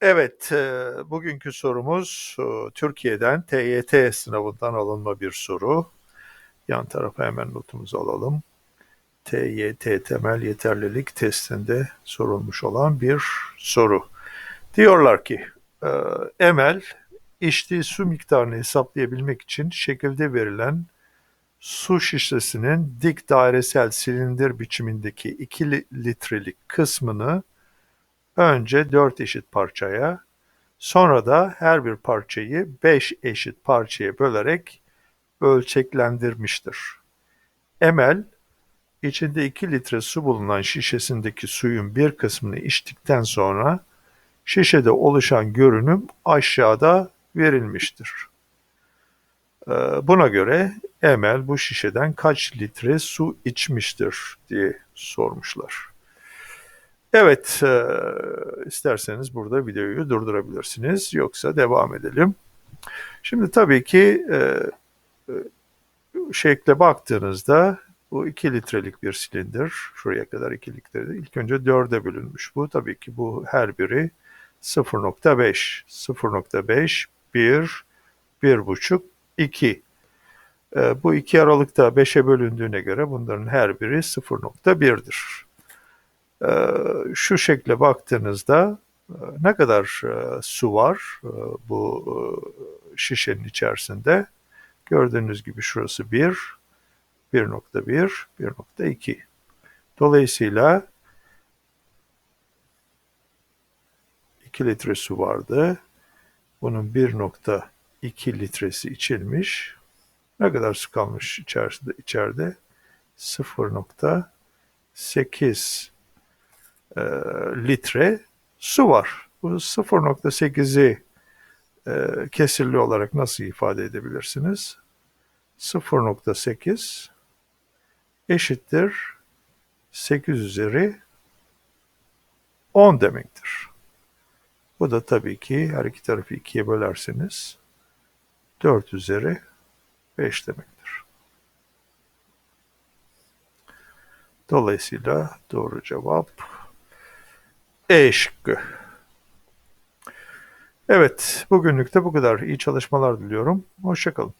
Evet, bugünkü sorumuz Türkiye'den TYT sınavından alınma bir soru. Yan tarafa hemen notumuzu alalım. TYT temel yeterlilik testinde sorulmuş olan bir soru. Diyorlar ki, Emel içtiği su miktarını hesaplayabilmek için şekilde verilen su şişesinin dik dairesel silindir biçimindeki 2 litrelik kısmını önce 4 eşit parçaya, sonra da her bir parçayı 5 eşit parçaya bölerek ölçeklendirmiştir. Emel, içinde 2 litre su bulunan şişesindeki suyun bir kısmını içtikten sonra şişede oluşan görünüm aşağıda verilmiştir. Ee, Buna göre Emel bu şişeden kaç litre su içmiştir diye sormuşlar. Evet, e, isterseniz burada videoyu durdurabilirsiniz. Yoksa devam edelim. Şimdi tabii ki e, e, şekle baktığınızda bu 2 litrelik bir silindir. Şuraya kadar 2 litre. İlk önce 4'e bölünmüş bu. Tabii ki bu her biri 0.5. 0.5, 1, 1.5, 2. E, bu iki aralıkta 5'e bölündüğüne göre bunların her biri 0.1'dir. Ee, şu şekle baktığınızda e, ne kadar e, su var e, bu şişenin içerisinde? Gördüğünüz gibi şurası 1, 1.1, 1.2. Dolayısıyla 2 litre su vardı. Bunun 1.2 litresi içilmiş. Ne kadar su kalmış içerisinde? içeride? 0.8 e, litre su var. Bu 0.8'i e, kesirli olarak nasıl ifade edebilirsiniz? 0.8 eşittir 8 üzeri 10 demektir. Bu da tabii ki her iki tarafı ikiye bölerseniz 4 üzeri 5 demektir. Dolayısıyla doğru cevap E şıkkı. Evet, bugünlük de bu kadar. İyi çalışmalar diliyorum. Hoşçakalın.